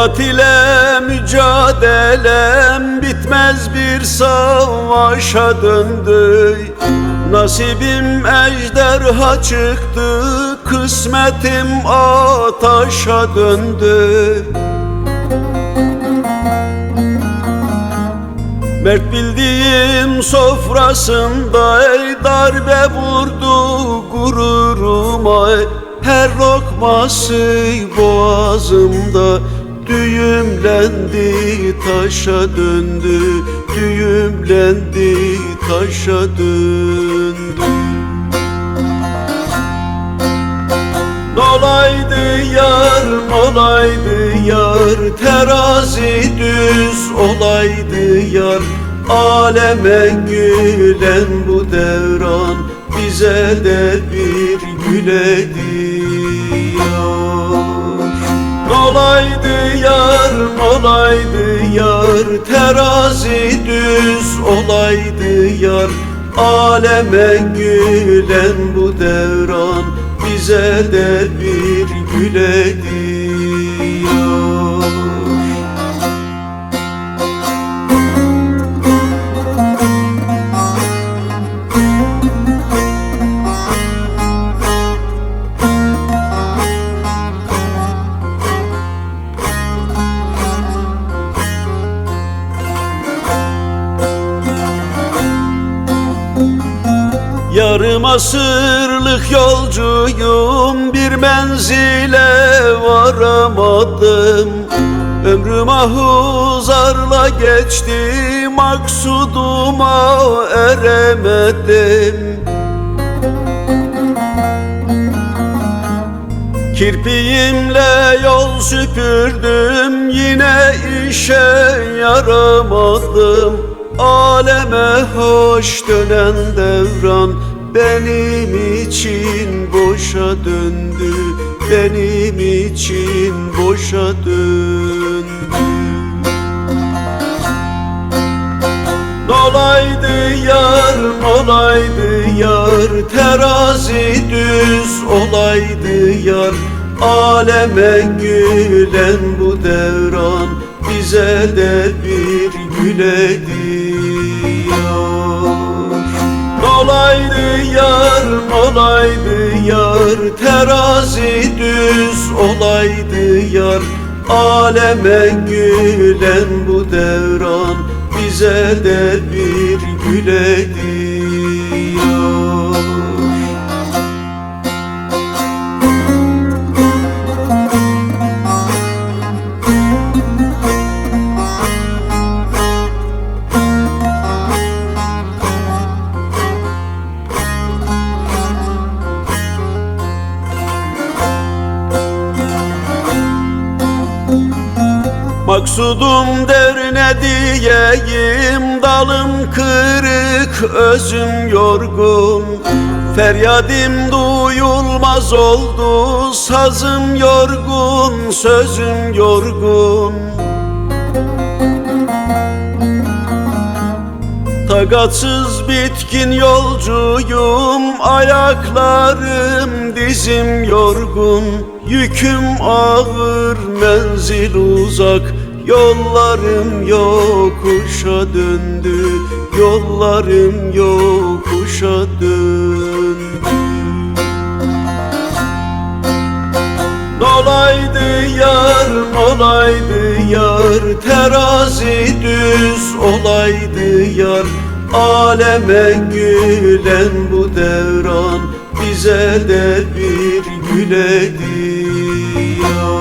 Hayat ile mücadelem bitmez bir savaşa döndü. Nasibim ejderha çıktı, kısmetim ataşa döndü. Mert bildiğim sofrasında ey darbe vurdu gururuma. Her lokması boğazımda düğümlendi taşa döndü. Düğümlendi taşa döndü. Olaydı yar, olaydı yar. Terazi düz olaydı yar. Aleme gülen bu devran Bize de bir güledi yar Olaydı yar, olaydı yar. Terazi düz olaydı yar. Aleme gülen bu devran Bize de bir güledi Yarım asırlık yolcuyum bir menzile varamadım. Ömrüm ahuzarla geçti maksuduma eremedim. Kirpiğimle yol süpürdüm yine işe yaramadım. Aleme hoş dönen devran benim için boşa döndü Benim için boşa döndü. Olaydı yar, olaydı yar Terazi düz olaydı yar. Aleme gülen bu devran Bize de bir güledi yar Olaydı yar, olaydı yar. Terazi düz olaydı yar. Aleme gülen bu devran Bize de bir güledi Maksudum der ne diyeyim Dalım kırık özüm yorgun. Feryadim duyulmaz oldu Sazım yorgun sözüm yorgun. Takatsız bitkin yolcuyum Ayaklarım dizim yorgun. Yüküm ağır menzil uzak Yollarım yokuşa döndü Yollarım yokuşa döndü. Olaydı yar, olaydı yar Terazi düz olaydı yar. Aleme gülen bu devran Bize de bir güledi yar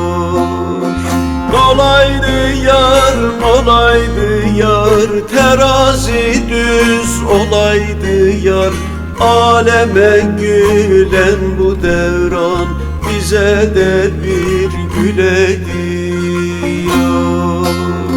olaydı yar olaydı yar. Terazi düz olaydı yar. Aleme gülen bu devran Bize de bir güledi yar.